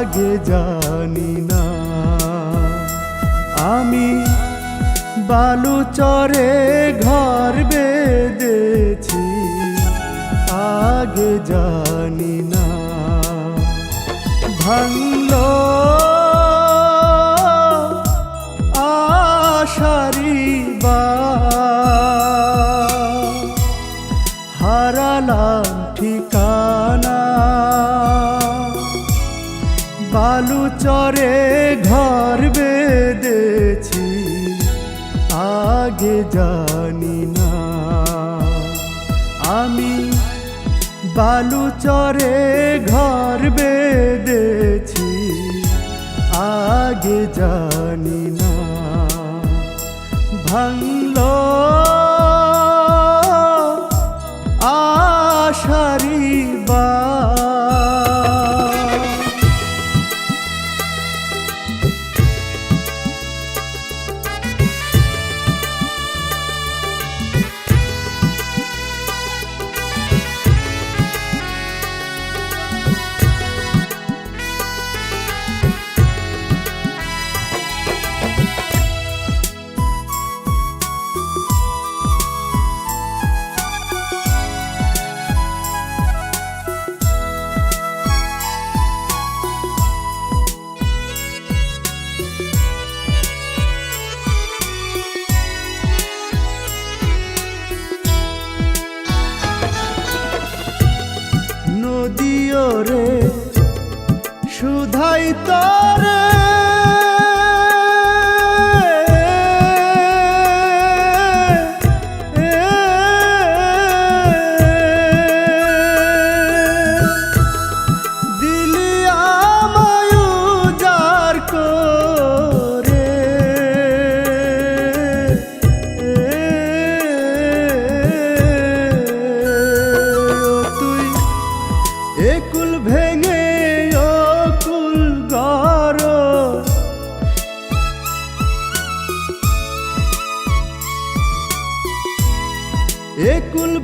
আগে জানি না। আমি বালু চরে ঘর বেঁধেছি আগে জানি না। ভাঙলো বালু চরে ঘর বেঁধেছি, আগে জানি না। আমি বালু চরে ঘর বেঁধেছি, আগে জানি না। ভাঙলো নদীও রে সুধাই তরে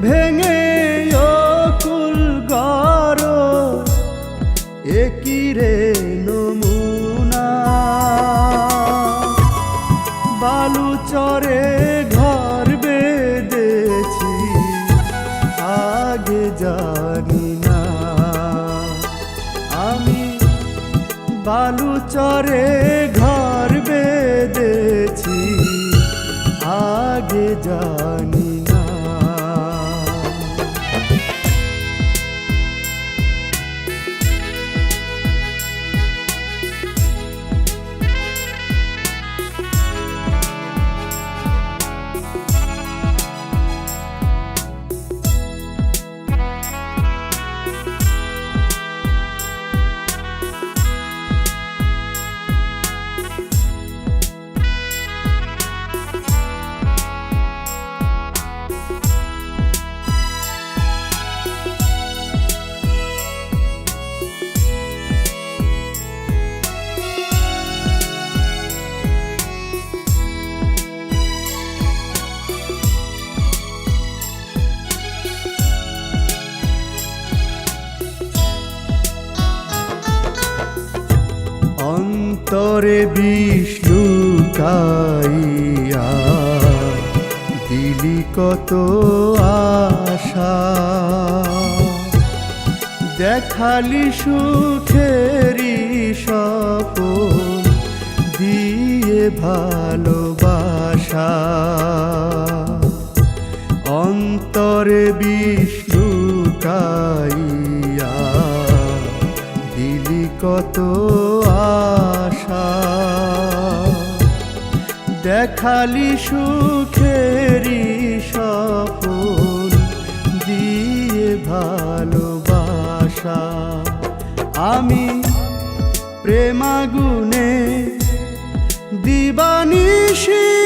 ভেঙে অকুল গর একই রে নমুনা? বালু চরে ঘর বেঁধেছি, আগে জানি না। আমি বালু চরে ঘর বেঁধেছি, আগে জানি অন্তরে বিষ্ণু কাইয়া দিলি কত আশা। দেখালি সুখেরি স্বপন, দিয়ে ভালোবাসা। অন্তরে বিষ্ণু কাইয়া দিলি কত দেখালি সুখেরি সপন দিয়ে ভালোবাসা। আমি প্রেমাগুনে দিবানিশি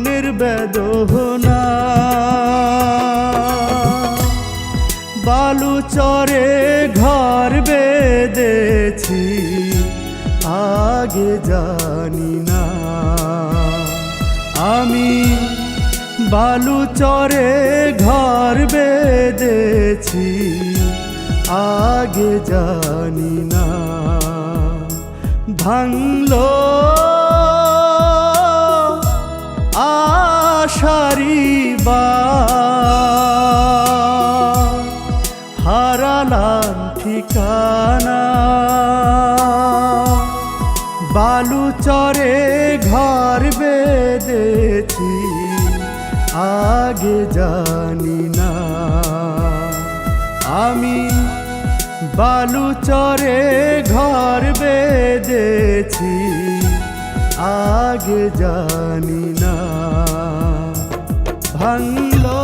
মনের বেদনা। বালু চরে ঘর বেঁধেছি, আগে জানি না। আমি বালু চরে ঘর বেঁধেছি, আগে জানি না। ভাঙলো আশারি বা হারালাম ঠিকানা। বালু চরে ঘর বেঁধেছি, আগে জানি না। আমি বালু চরে ঘর বেঁধেছি, আগে জানি না। ভাঙলো